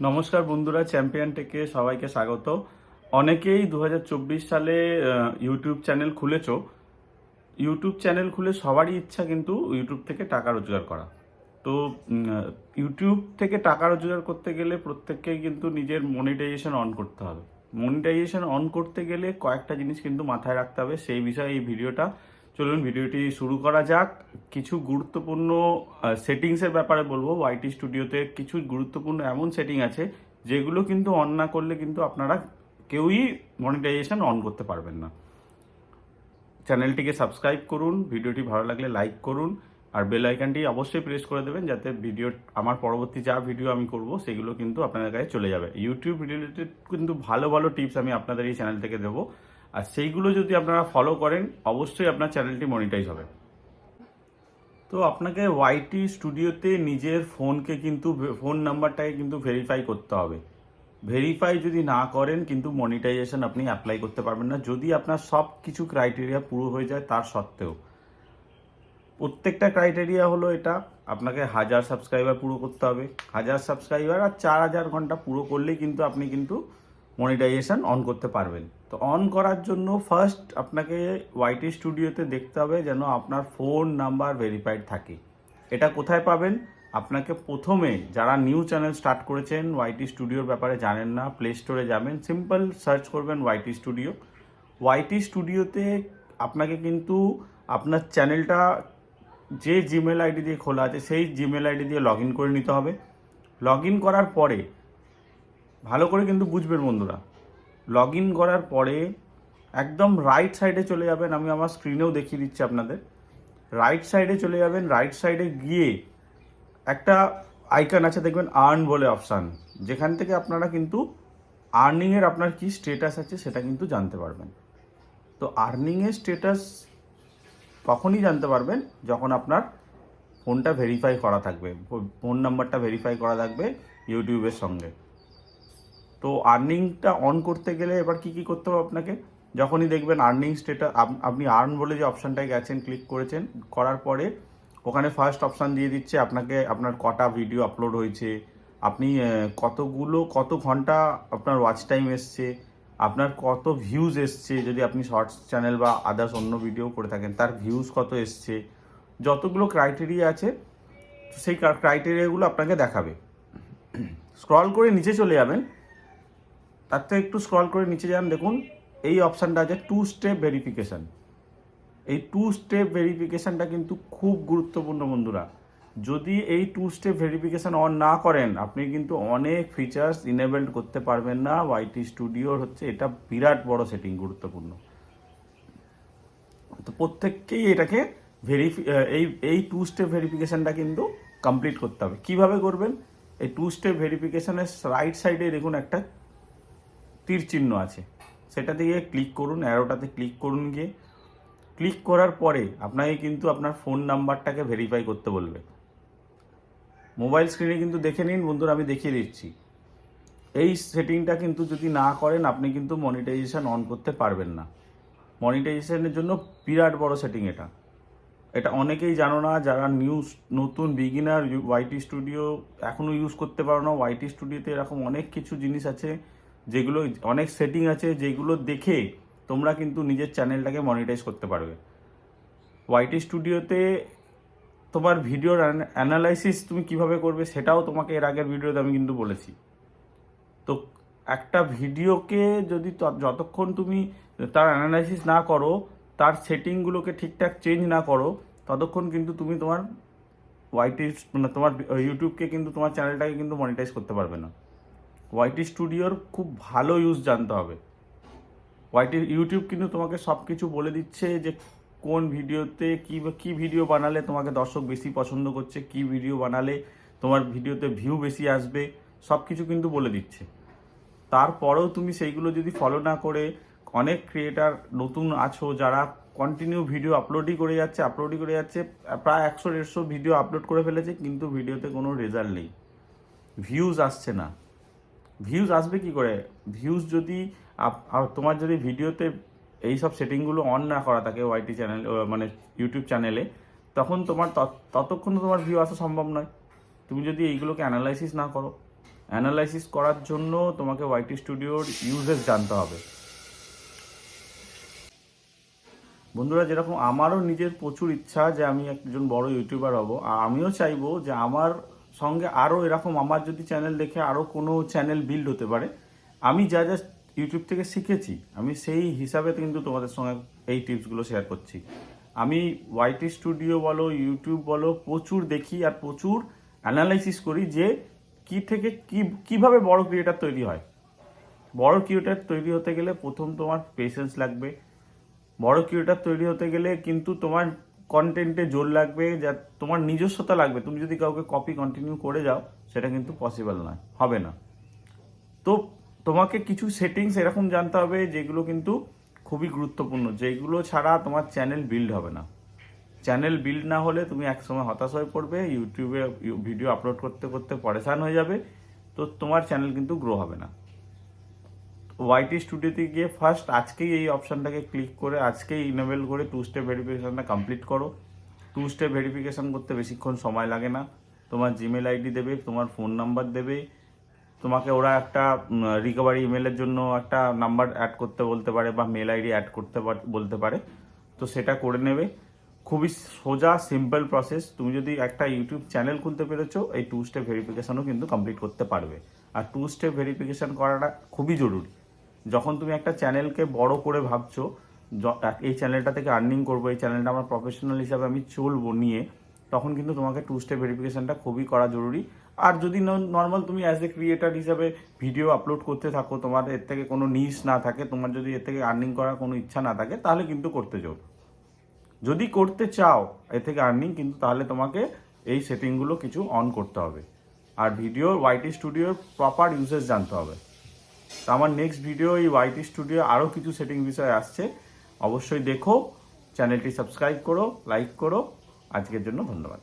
নমস্কার বন্ধুরা চ্যাম্পিয়ন টেকে সবাইকে স্বাগত। অনেকেই দু হাজার চব্বিশ সালে ইউটিউব চ্যানেল খুলেছ। ইউটিউব চ্যানেল খুলে সবারই ইচ্ছা কিন্তু ইউটিউব থেকে টাকা রোজগার করা। তো ইউটিউব থেকে টাকা রোজগার করতে গেলে প্রত্যেককেই কিন্তু নিজের মনিটাইজেশন অন করতে হবে। মনিটাইজেশন অন করতে গেলে কয়েকটা জিনিস কিন্তু মাথায় রাখতে হবে। সেই বিষয়ে এই ভিডিওটা চলুন ভিডিওটি শুরু করা যাক। কিছু গুরুত্বপূর্ণ সেটিংসের ব্যাপারে বলব। ওয়াইটি স্টুডিওতে কিছু গুরুত্বপূর্ণ এমন সেটিং আছে, যেগুলো কিন্তু অন না করলে কিন্তু আপনারা কেউই মনিটাইজেশন অন করতে পারবেন না। চ্যানেলটিকে সাবস্ক্রাইব করুন, ভিডিওটি ভালো লাগলে লাইক করুন, আর বেল আইকনটি অবশ্যই প্রেস করে দেবেন, যাতে ভিডিও আমার পরবর্তী যা ভিডিও আমি করব, সেগুলো কিন্তু আপনাদের কাছে চলে যাবে। ইউটিউব রিলেটেড কিন্তু ভালো ভালো টিপস আমি আপনাদের এই চ্যানেল থেকে দেবো। আর সেইগুলো যদি আপনারা ফলো করেন, অবশ্যই আপনার চ্যানেলটি মনিটাইজ হবে। তো আপনাকে ওয়াইটি স্টুডিওতে নিজের ফোনকে কিন্তু ফোন নাম্বারটাকে কিন্তু ভেরিফাই করতে হবে। ভেরিফাই যদি না করেন, কিন্তু মনিটাইজেশন আপনি অ্যাপ্লাই করতে পারবেন না। যদি আপনার সব কিছু ক্রাইটেরিয়া পুরো হয়ে যায়, তার সত্ত্বেও। প্রত্যেকটা ক্রাইটেরিয়া হলো এটা, আপনাকে হাজার সাবস্ক্রাইবার পুরো করতে হবে। হাজার সাবস্ক্রাইবার আর চার হাজার ঘণ্টা পুরো করলেই কিন্তু আপনি কিন্তু মনিটাইজেশন অন করতে পারবেন। তো অন করার জন্য ফার্স্ট আপনাকে ওয়াইটি স্টুডিওতে দেখতে হবে যেন আপনার ফোন নাম্বার ভেরিফাইড থাকে। এটা কোথায় পাবেন? আপনাকে প্রথমে যারা নিউ চ্যানেল স্টার্ট করেছেন ওয়াইটি স্টুডিওর ব্যাপারে জানেন না প্লে স্টোরে যাবেন সিম্পল সার্চ করবেন ওয়াইটি স্টুডিও ওয়াইটি স্টুডিওতে আপনাকে কিন্তু আপনার চ্যানেলটা যে জিমেল আইডি দিয়ে খোলা আছে, সেই জিমেল আইডি দিয়ে লগ করে নিতে হবে। লগ করার পরে ভালো করে কিন্তু বুঝবেন বন্ধুরা লগ ইন করার পরে একদম রাইট সাইডে চলে যাবেন, আমি আমার স্ক্রিনেও দেখিয়ে দিচ্ছি আপনাদের। রাইট সাইডে চলে যাবেন রাইট সাইডে গিয়ে একটা আইকন আছে, দেখবেন আর্ন বলে অপশান যেখান থেকে আপনারা কিন্তু আর্নিংয়ের আপনার কি স্টেটাস আছে সেটা কিন্তু জানতে পারবেন। তো আর্নিংয়ের স্টেটাস তখনই জানতে পারবেন যখন আপনার ফোনটা ভেরিফাই করা থাকবে ফোন নাম্বারটা ভেরিফাই করা থাকবে ইউটিউবের সঙ্গে। তো আর্নিংটা অন করতে গেলে এবার কি কি করতে হবে আপনাকে? যখনই দেখবেন আর্নিং স্টেটাস আপনি আর্ন বলে যে অপশানটায় গেছেন ক্লিক করেছেন, করার পরে ওখানে ফার্স্ট অপশান দিয়ে দিচ্ছে, আপনাকে আপনার কটা ভিডিও আপলোড হয়েছে, আপনি কতগুলো, কত ঘণ্টা আপনার ওয়াচ টাইম এসছে, আপনার কত ভিউজ এসছে, যদি আপনি শর্টস চ্যানেল বা আদার্স অন্য ভিডিও করে থাকেন, তার ভিউজ কত এসছে, যতগুলো ক্রাইটেরিয়া আছে, সেই ক্রাইটেরিয়াগুলো আপনাকে দেখাবে। স্ক্রল করে নিচে চলে যাবেন তার থেকে একটু স্ক্রল করে নিচে যান, দেখুন, এই অপশানটা আছে টু স্টেপ ভেরিফিকেশান এই টু স্টেপ ভেরিফিকেশানটা কিন্তু খুব গুরুত্বপূর্ণ বন্ধুরা। যদি এই টু স্টেপ ভেরিফিকেশান অন না করেন, আপনি কিন্তু অনেক ফিচার্স ইনেবলড করতে পারবেন না। ওয়াইটি স্টুডিওর হচ্ছে এটা বিরাট বড় সেটিং গুরুত্বপূর্ণ। তো প্রত্যেককেই এটাকে ভেরিফি এই এই টু স্টেপ ভেরিফিকেশানটা কিন্তু কমপ্লিট করতে হবে। কীভাবে করবেন? এই টু স্টেপ ভেরিফিকেশানের রাইট সাইডে দেখুন একটা তীর চিহ্ন আছে। সেটা দিয়ে ক্লিক করুন অ্যারোটাতে ক্লিক করুন গিয়ে। ক্লিক করার পরে আপনাকে কিন্তু আপনার ফোন নাম্বারটাকে ভেরিফাই করতে বলবে। মোবাইল স্ক্রিনে কিন্তু দেখে নিন বন্ধুরা, আমি দেখিয়ে দিচ্ছি। এই সেটিংটা কিন্তু যদি না করেন, আপনি কিন্তু মনিটাইজেশন অন করতে পারবেন না। মনিটাইজেশনের জন্য বিরাট বড় সেটিং এটা। এটা অনেকেই জানো না, যারা নিউজ নতুন বিগিনার ওয়াইটি স্টুডিও এখনও ইউজ করতে পারো না। ওয়াইটি স্টুডিওতে এরকম অনেক কিছু জিনিস আছে। যেগুলো অনেক সেটিং আছে যেগুলো দেখে তোমরা কিন্তু নিজের চ্যানেলটাকে মনিটাইজ করতে পারবে। ওয়াইটি স্টুডিওতে তোমার ভিডিওর অ্যানালাইসিস তুমি কীভাবে করবে সেটাও তোমাকে এর আগের ভিডিওতে আমি কিন্তু বলেছি। তো একটা ভিডিওকে যদি যতক্ষণ তুমি তার অ্যানালাইসিস না করো, তার সেটিংগুলোকে ঠিকঠাক চেঞ্জ না করো, ততক্ষণ কিন্তু তুমি তোমার ওয়াইটি মানে তোমার ইউটিউবকে কিন্তু তোমার চ্যানেলটাকে কিন্তু মনিটাইজ করতে পারবে না। ওয়াইটি স্টুডিওর খুব ভালো ইউজ জানতে হবে। ওয়াইটি ইউটিউব কিন্তু তোমাকে সব কিছু বলে দিচ্ছে যে কোন ভিডিওতে কি কি ভিডিও বানালে তোমাকে দর্শক বেশি পছন্দ করছে, কি ভিডিও বানালে তোমার ভিডিওতে ভিউ বেশি আসবে সব কিছু কিন্তু বলে দিচ্ছে। তারপরেও তুমি সেইগুলো যদি ফলো না করে অনেক ক্রিয়েটার নতুন আছো যারা কন্টিনিউ ভিডিও আপলোডই করে যাচ্ছে আপলোডই করে যাচ্ছে, প্রায় একশো দেড়শো ভিডিও আপলোড করে ফেলেছে, কিন্তু ভিডিওতে কোনো রেজাল্ট নেই। ভিউজ আসছে না। ভিউজ আসবে কি করে? ভিউজ যদি তোমার যদি ভিডিওতে এই সব সেটিংগুলো অন না করা থাকে ওয়াইটি চ্যানেল মানে ইউটিউব চ্যানেলে তখন তোমার তত- ততক্ষণ তোমার ভিউ আসা সম্ভব নয়। তুমি যদি এইগুলোকে অ্যানালাইসিস না করো অ্যানালাইসিস করার জন্য তোমাকে ওয়াইটি স্টুডিওর ইউজেস জানতে হবে। বন্ধুরা, যেরকম আমারও নিজের প্রচুর ইচ্ছা যে আমি একজন বড় ইউটিউবার হব, আর আমিও চাইব যে আমার সঙ্গে আরও এরকম আমার যদি চ্যানেল দেখে আরও কোনো চ্যানেল বিল্ড হতে পারে, আমি যা যা ইউটিউব থেকে শিখেছি, আমি সেই হিসাবে কিন্তু তোমাদের সঙ্গে এই টিপসগুলো শেয়ার করছি। আমি ওয়াইটি স্টুডিও বলো ইউটিউব বলো, প্রচুর দেখি আর প্রচুর অ্যানালাইসিস করি যে কি থেকে কি, কীভাবে বড় ক্রিয়েটার তৈরি হয়। বড় ক্রিয়েটার তৈরি হতে গেলে প্রথম তোমার পেশেন্স লাগবে। বড় ক্রিয়েটার তৈরি হতে গেলে কিন্তু তোমার কন্টেন্টে জোর লাগবে, যা তোমার নিজস্বতা লাগবে। তুমি যদি কাউকে কপি কন্টিনিউ করে যাও, সেটা কিন্তু পসিবল নয়, হবে না। তো তোমাকে কিছু সেটিংস এরকম জানতে হবে, যেগুলো কিন্তু খুবই গুরুত্বপূর্ণ, যেগুলো ছাড়া তোমার চ্যানেল বিল্ড হবে না। চ্যানেল বিল্ড না হলে তুমি একসময় হতাশ হয়ে পড়বে ইউটিউবে ভিডিও আপলোড করতে করতে পরেশান হয়ে যাবে, তো তোমার চ্যানেল কিন্তু গ্রো হবে না। ওয়াইটি স্টুডিওতে গিয়ে ফার্স্ট আজকেই এই অপশানটাকে ক্লিক করে, আজকেই ইনেবল করে টু স্টেপ ভেরিফিকেশানটা কমপ্লিট করো। টু স্টেপ ভেরিফিকেশান করতে বেশিক্ষণ সময় লাগে না। তোমার জিমেল আইডি দেবে, তোমার ফোন নাম্বার দেবে। তোমাকে ওরা একটা রিকভারি ইমেলের জন্য একটা নাম্বার অ্যাড করতে বলতে পারে বা মেল আইডি অ্যাড করতে বলতে পারে। তো সেটা করে নেবে। খুবই সোজা সিম্পল প্রসেস তুমি যদি একটা ইউটিউব চ্যানেল খুলতে পেরেছ, এই টু স্টেপ ভেরিফিকেশানও কিন্তু কমপ্লিট করতে পারবে। আর টু স্টেপ ভেরিফিকেশান করাটা খুবই জরুরি। যখন তুমি একটা চ্যানেলকে বড় করে ভাবছ এই চ্যানেলটা থেকে আর্নিং করব, এই চ্যানেলটা আমার প্রফেশনাল হিসাবে আমি চলবো নিয়ে, তখন কিন্তু তোমাকে টু স্টেপ ভেরিফিকেশানটা খুবই করা জরুরি। আর যদি নর্মাল তুমি অ্যাজ এ ক্রিয়েটার হিসাবে ভিডিও আপলোড করতে থাকো, তোমার এর থেকে কোনো নিস না থাকে, তোমার যদি এর থেকে আর্নিং করার কোনো ইচ্ছা না থাকে, তাহলে কিন্তু করতে যাও। যদি করতে চাও এ থেকে আর্নিং কিন্তু তাহলে তোমাকে এই সেটিংগুলো কিছু অন করতে হবে। আর ভিডিও ওয়াইটি স্টুডিওর প্রপার ইউসেজ জানতে হবে। তো আমার নেক্সট ভিডিও এই ওয়াইটি স্টুডিও আরও কিছু সেটিং বিষয় আসছে। অবশ্যই দেখো চ্যানেলটি সাবস্ক্রাইব করো লাইক করো। আজকের জন্য ধন্যবাদ।